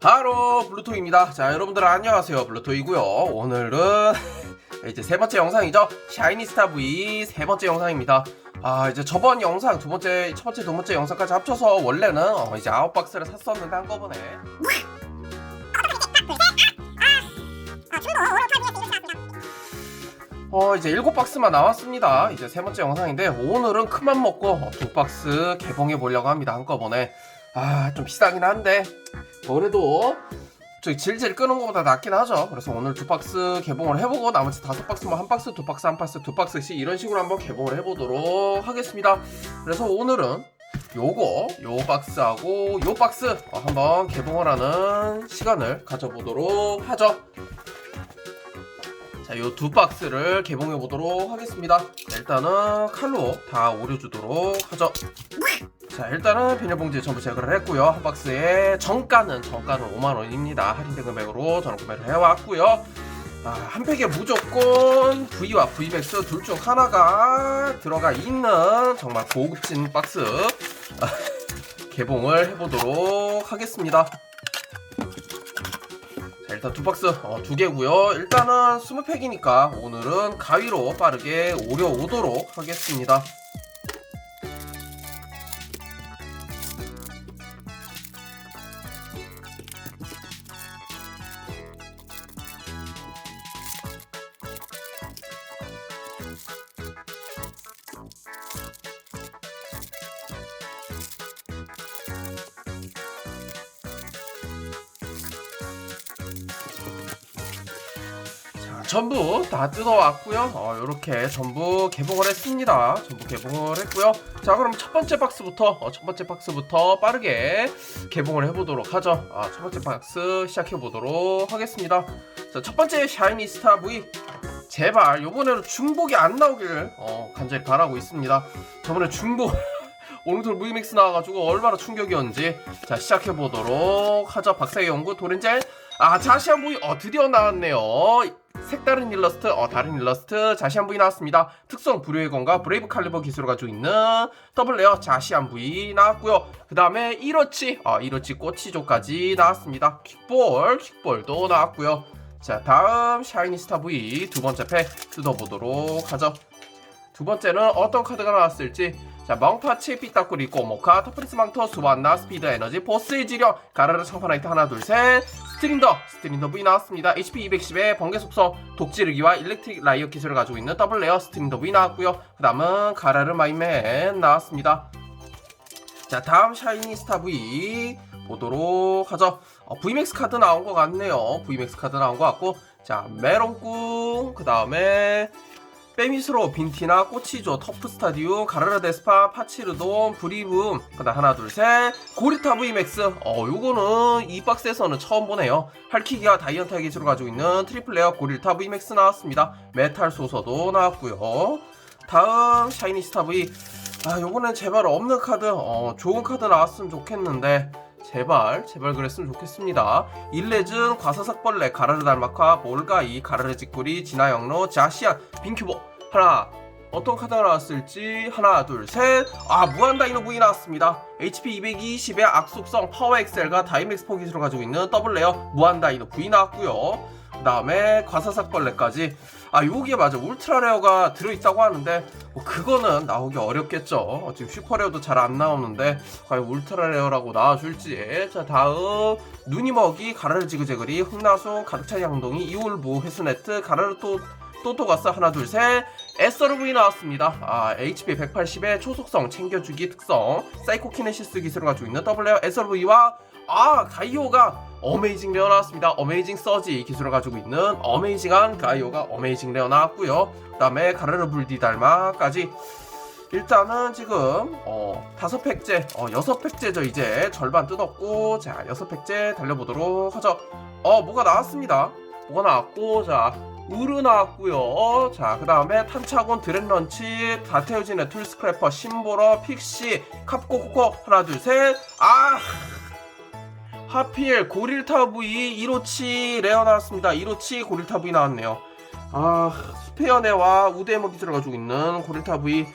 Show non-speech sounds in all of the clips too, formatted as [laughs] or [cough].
바로 블루토입니다. 자, 여러분들 안녕하세요. 블루토이고요. 오늘은 [laughs] 이제 세 번째 영상이죠. 샤이니스타 V 세 번째 영상입니다. 아, 이제 저번 영상 두 번째, 첫 번째, 두 번째 영상까지 합쳐서 원래는 어, 이제 아홉 박스를 샀었는데 한꺼번에 어 이제 일곱 박스만 나왔습니다. 이제 세 번째 영상인데 오늘은 큰맘 먹고 어, 두 박스 개봉해 보려고 합니다. 한꺼번에 아 좀 비싸긴 한데 뭐 그래도 저기 질질 끄는 것보다 낫긴 하죠. 그래서 오늘 두 박스 개봉을 해보고 나머지 다섯 박스만 한 박스, 두 박스, 한 박스, 두 박스씩 이런 식으로 한번 개봉을 해보도록 하겠습니다. 그래서 오늘은 요거 요 박스하고 요 박스 어, 한번 개봉을 하는 시간을 가져보도록 하죠. 자, 요 두 박스를 개봉해 보도록 하겠습니다. 자, 일단은 칼로 다 오려주도록 하죠. 자, 일단은 비닐봉지에 전부 제거를 했고요. 한 박스에 정가는 정가는 5만 원입니다. 할인된 금액으로 저는 구매를 해왔고요. 아, 한 팩에 무조건 V와 V맥스 둘 중 하나가 들어가 있는 정말 고급진 박스 아, 개봉을 해보도록 하겠습니다. 자 일단 두 박스 어, 두 개고요. 일단은 스무 팩이니까 오늘은 가위로 빠르게 오려 오도록 하겠습니다. 전부 다 뜯어왔고요. 어, 이렇게 전부 개봉을 했습니다. 전부 개봉을 했고요. 자, 그럼 첫 번째 박스부터 어, 첫 번째 박스부터 빠르게 개봉을 해보도록 하죠. 아, 첫 번째 박스 시작해 보도록 하겠습니다. 자, 첫 번째 샤이니 스타 V. 제발 요번에는 중복이 안 나오길 어, 간절히 바라고 있습니다. 저번에 중복 [laughs] 오늘도 무이믹스 나와가지고 얼마나 충격이었는지 자 시작해 보도록 하죠. 박사의 연구 도렌젤 아 자시한 부위 어 드디어 나왔네요. 색다른 일러스트 어 다른 일러스트 자시한 부위 나왔습니다. 특성 불효의 건과 브레이브 칼리버 기술을 가지고 있는 더블 레어 자시한 부위 나왔고요. 그 다음에 이로치 어 이로치 꼬치조까지 나왔습니다. 킥볼 킥볼도 나왔고요. 자 다음 샤이니 스타 부위 두 번째 팩 뜯어보도록 하죠. 두 번째는 어떤 카드가 나왔을지 자 멍파치 삐딱구리 꼬모카 터프리스 망토 수완나 스피드 에너지 보스의 지령 가르르 청파나이트 하나 둘 셋. 스트린더 스트린더 V 나왔습니다. HP 210에 번개 속성 독지르기와 일렉트릭 라이어 기술을 가지고 있는 더블 레어 스트린더 V 나왔고요. 그 다음은 가르르 마이맨 나왔습니다. 자 다음 샤이니 스타 V 보도록 하죠. 어, VMAX 카드 나온 것 같네요. VMAX 카드 나온 것 같고 자 메론꿍 그 다음에 빼미스로 빈티나 꼬치조 터프 스타디움 가르라 데스파 파치르돈 브리붐. 그다음 하나 둘 셋. 고리타 VMAX 어 요거는 이 박스에서는 처음 보네요. 할키기와 다이언타 기술을 가지고 있는 트리플 레어 고릴타 VMAX 나왔습니다. 메탈 소서도 나왔고요. 다음 샤이니 스타 V 아 요거는 제발 없는 카드. 어 좋은 카드 나왔으면 좋겠는데 제발 제발 그랬으면 좋겠습니다. 일레즌 과사삭벌레 가르르 달마카 몰가이 가르르 직구리 진화영로 자시안 빈큐보 하나 어떤 카드가 나왔을지 하나 둘셋아 무한다이노 V 나왔습니다. HP 220의 악속성 파워 엑셀과 다이맥스 포기술을 가지고 있는 더블 레어 무한다이노 V 나왔고요. 그 다음에 과사삭벌레까지. 아 요게 맞아. 울트라 레어가 들어있다고 하는데 뭐 그거는 나오기 어렵겠죠. 어, 지금 슈퍼 레어도 잘 안 나오는데 과연 울트라 레어라고 나와줄지. 자 다음. 누니먹이 가르르 지그재그리 흑나소 가득찬 양동이 이울부 회수네트 가르르 또 또또가스 하나 둘셋. SRV 나왔습니다. 아 HP 180의 초속성 챙겨주기 특성 사이코키네시스 기술을 가지고 있는 더블레어 SRV와 아 가이오가 어메이징 레어 나왔습니다. 어메이징 서지 기술을 가지고 있는 어메이징한 가이오가 어메이징 레어 나왔고요. 그 다음에 가르르 불디 달마까지 일단은 지금 어 다섯 팩째 어 여섯 팩째죠 이제 절반 뜯었고 자 여섯 팩째 달려보도록 하죠. 어 뭐가 나왔습니다. 뭐가 나왔고 자 우르 나왔고요. 자, 그 다음에 탄차곤 드랙런치, 다테오진의 툴스크래퍼, 심보러, 픽시, 캅코코코 하나 둘 셋. 아 하필 고릴타 V 1호치 레어 나왔습니다. 1호치 고릴타 V 나왔네요. 아 스페어네와 우데모 기술을 가지고 있는 고릴타 V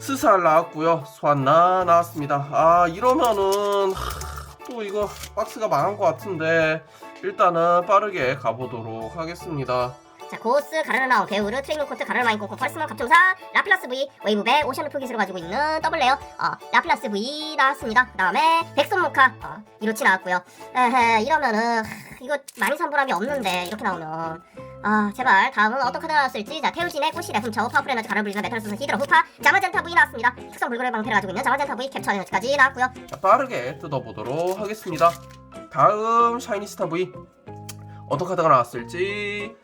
스살 나왔고요. 스완나 나왔습니다. 아 이러면은 하, 또 이거 박스가 망한 것 같은데 일단은 빠르게 가보도록 하겠습니다. 자, 고스, 가르나운, 베우르, 트레이닝 코트, 가르마인 코코, 펄스먼, 갑종사, 라플라스 V, 웨이브백, 오션 루프 기술을 가지고 있는 더블 레어, 어, 라플라스 V 나왔습니다. 그 다음에 백손모카, 어, 이로치 나왔고요. 에헤, 이러면은, 하, 이거 많이 산보람이 없는데, 이렇게 나오면. 아, 제발, 다음은 어떤 카드가 나왔을지. 자, 태우진의 꼬시의 훔쳐, 파워풀 에너지 불리는 메탈 소스 히드라 후파, 자마젠타 V 나왔습니다. 특성 불굴의 방패를 가지고 있는 자마젠타 V 캡처 에너지까지 나왔고요. 자, 빠르게 뜯어보도록 하겠습니다. 다음 샤이니스타 V 어떤 카드가 나왔을지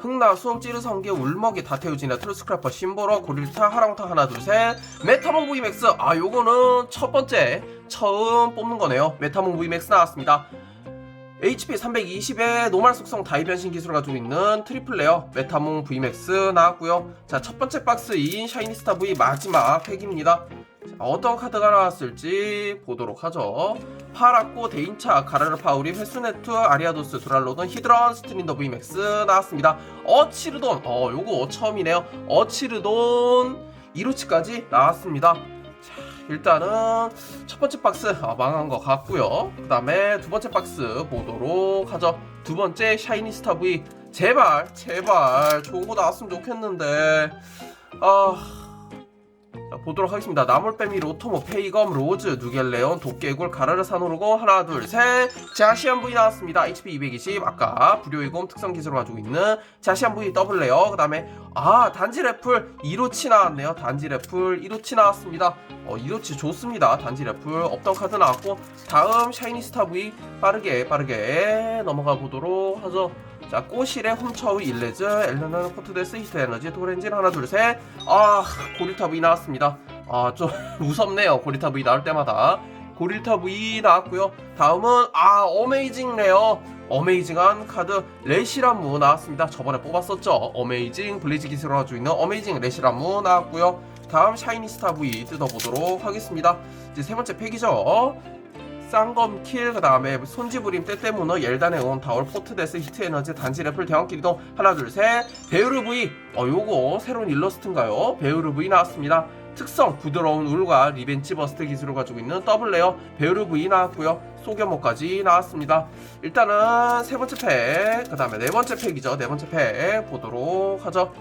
흥나수음 찌르성게 울먹이 다태우지나 트루스크래퍼 심보러 고릴타 하랑타 하나 둘 셋. 메타몽 VMAX 아 요거는 첫 번째 처음 뽑는 거네요. 메타몽 VMAX 나왔습니다. HP 320의 노말 속성 다이 변신 기술을 가지고 있는 트리플 레어 메타몽 VMAX 나왔고요. 자 첫 번째 박스인 샤이니스타 V 마지막 팩입니다 자, 어떤 카드가 나왔을지 보도록 하죠. 파라코, 데인차, 가라르 파우리, 회수네트, 아리아도스, 두랄로돈, 히드런, 스트린더 VMAX 나왔습니다. 어치르돈, 어 요거 처음이네요. 어치르돈, 이로치까지 나왔습니다. 자, 일단은 첫 번째 박스 아, 망한 것 같고요. 그 다음에 두 번째 박스 보도록 하죠. 두 번째 샤이니 스타 V 제발 제발 좋은 거 나왔으면 좋겠는데 아 자, 보도록 하겠습니다. 나물빼미, 로토모, 페이검, 로즈, 누겔레온, 도깨굴, 가라르 산호르고 하나, 둘, 셋. 자시안 부위 나왔습니다. HP 220. 아까 불효이곰 특성 기술을 가지고 있는 자시안 부위 더블 레어. 그 다음에 아 단지 래플 2로치 나왔네요. 단지 래플 1로치 나왔습니다. 어 2로치 좋습니다. 단지 래플 없던 카드 나왔고 다음 샤이니 스타 부위 빠르게 빠르게 넘어가 보도록 하죠. 자, 꼬실의 훔쳐의 일레즈, 엘레나는 포트데스, 히트 에너지, 도렌진 하나 둘 셋. 아, 고릴타 V 나왔습니다. 아, 좀 [laughs] 무섭네요. 고릴타 V 나올 때마다. 고릴타 V 나왔고요. 다음은 아, 어메이징 레어. 어메이징한 카드 레시라무 나왔습니다. 저번에 뽑았었죠. 어메이징 블리즈 기술을 가지고 있는 어메이징 레시라무 나왔고요. 다음 샤이니 스타 V 뜯어보도록 하겠습니다. 이제 세 번째 팩이죠. 쌍검 킬 그 다음에 손지부림 때때문어 옐단의 온 타월 포트데스 히트 에너지 단지 래플 대왕끼리도 하나 둘 셋. 베우르 V 어 요거 새로운 일러스트인가요? 베우르 V 나왔습니다. 특성 부드러운 울과 리벤치 버스트 기술을 가지고 있는 더블 레어 베우르 V 나왔고요. 소겨모까지 나왔습니다. 일단은 세 번째 팩 그 다음에 네 번째 팩이죠. 네 번째 팩 보도록 하죠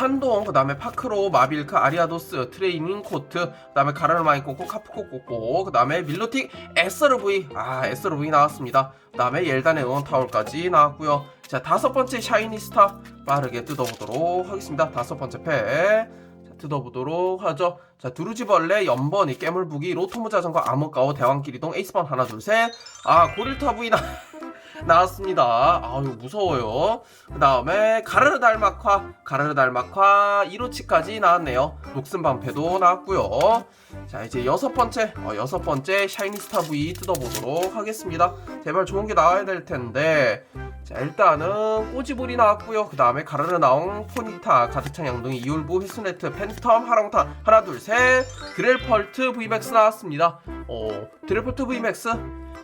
탄동 그다음에 파크로 마빌카 아리아도스 트레이닝 코트 그 다음에 가라르마인 코코 카프코 코코 그 다음에 밀로틱 SRV 아 SRV 나왔습니다. 그 다음에 옐단의 응원 타월까지 나왔고요. 자 다섯 번째 샤이니스타 빠르게 뜯어보도록 하겠습니다. 다섯 번째 팩. 자, 뜯어보도록 하죠. 자 두루지벌레 연번이 깨물부기 로토무 자전거 암흑가오 대왕길이동 에이스번 하나 둘 셋 아 고릴타 부이나 [laughs] 나왔습니다. 아유 무서워요. 그 다음에 가르르 달막화, 가르르 달막화 1호치까지 나왔네요. 녹슨 방패도 나왔고요. 자 이제 여섯 번째, 어, 여섯 번째 샤이니스타 V 뜯어보도록 하겠습니다. 제발 좋은 게 나와야 될 텐데. 자 일단은 꼬지볼이 나왔고요. 그 다음에 가르르 나온 포니타, 가득찬 양동이 이울부, 휘스네트, 팬텀, 하랑타 하나 둘 셋. 드렐펄트 VMAX 나왔습니다. 어 드렐펄트 VMAX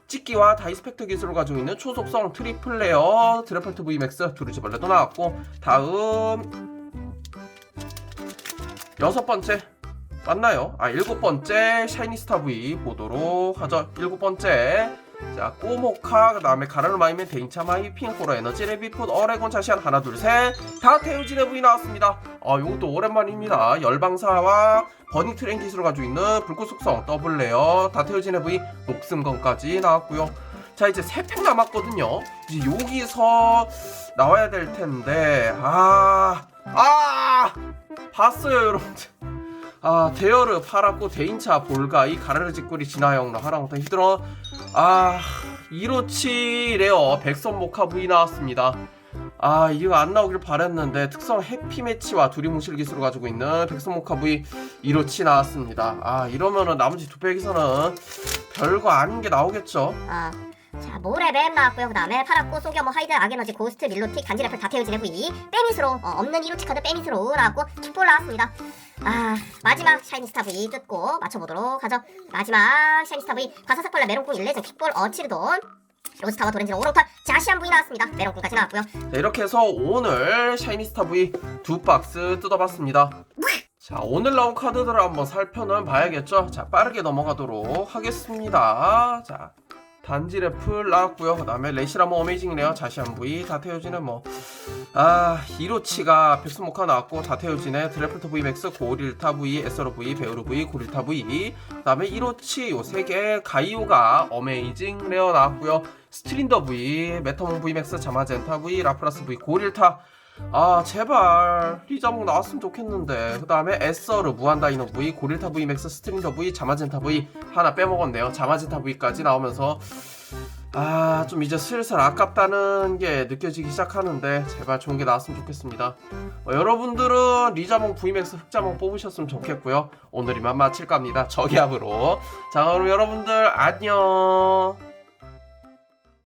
찍기와 다이스펙터 기술을 가지고 있는 초속성 트리플 레어 드래프트 VMAX 두루지벌레도 나왔고 다음 여섯 번째 맞나요? 아 일곱 번째 샤이니스타 V 보도록 하죠 일곱 번째 자 꼬모카 그 다음에 가르마이멘 데인차마이 핑코로 에너지 레비풋 어레곤 자시안 하나 둘 셋 다 태우진의 V 나왔습니다. 아 요것도 오랜만입니다. 열방사와 버닝 트레인 기술을 가지고 있는 불꽃 속성 더블 레어 다 태우진의 V 녹슴건까지 나왔고요. 자 이제 세 팩 남았거든요. 이제 여기서 나와야 될 텐데 아 아! 봤어요 여러분들. 아 대여르 파라코 데인차 볼가이 가르르 직구리 진화영로 하랑부터 히드런 아 이로치 레어 백선 모카 V 나왔습니다. 아 이거 안 나오길 바랬는데 특성 해피 매치와 두리뭉실 기술을 가지고 있는 백선 모카 V 이로치 나왔습니다. 아 이러면은 나머지 두 팩에서는 별거 아닌 게 나오겠죠? 아, 자 모레뱀 나왔고요. 그 다음에 파라코, 소겨모, 하이드, 아게너지, 고스트, 밀로틱, 단지래플, 다태우진의 V, 빼미스로 어, 없는 이로치 카드 빼미스로 나왔고 킥볼 나왔습니다. 아 마지막 샤이니스타 V 뜯고 맞춰보도록 하죠. 마지막 샤이니스타 V 바사삭벌레 메론콩 일레전 킥볼 어치르돈 로스타와 도렌지로 오롱탈 자시안 V 나왔습니다. 메론콩까지 나왔고요. 자 이렇게 해서 오늘 샤이니스타 V 두 박스 뜯어봤습니다 자 오늘 나온 카드들을 한번 살펴는 봐야겠죠 자 빠르게 넘어가도록 하겠습니다 자 단지 래플 나왔고요. 그 다음에 레시라모 어메이징 레어 자시안 V 다테오지는 뭐아 이로치가 백스모카 나왔고 다테오진의 드래프트 V 맥스 고릴타 V 에서로 V 베우르 V 고릴타 V 그 다음에 이로치 요 세 개 가이오가 어메이징 레어 나왔고요. 스트린더 V 메타몬 V 맥스 자마젠타 V 라플라스 V 고릴타 아 제발. 리자몽 나왔으면 좋겠는데. 그 다음에 에서르 무한다이노 V 고릴타 V 맥스 스트링더 V 자마젠타 V 하나 빼먹었네요. 자마젠타 V까지 나오면서. 아 좀 이제 슬슬 아깝다는 게 느껴지기 시작하는데 제발 좋은 게 나왔으면 좋겠습니다. 어, 여러분들은 리자몽 V맥스 흑자몽 뽑으셨으면 좋겠고요. 오늘 이만 마칠까 합니다. 저기압으로. 자 그럼 여러분들 안녕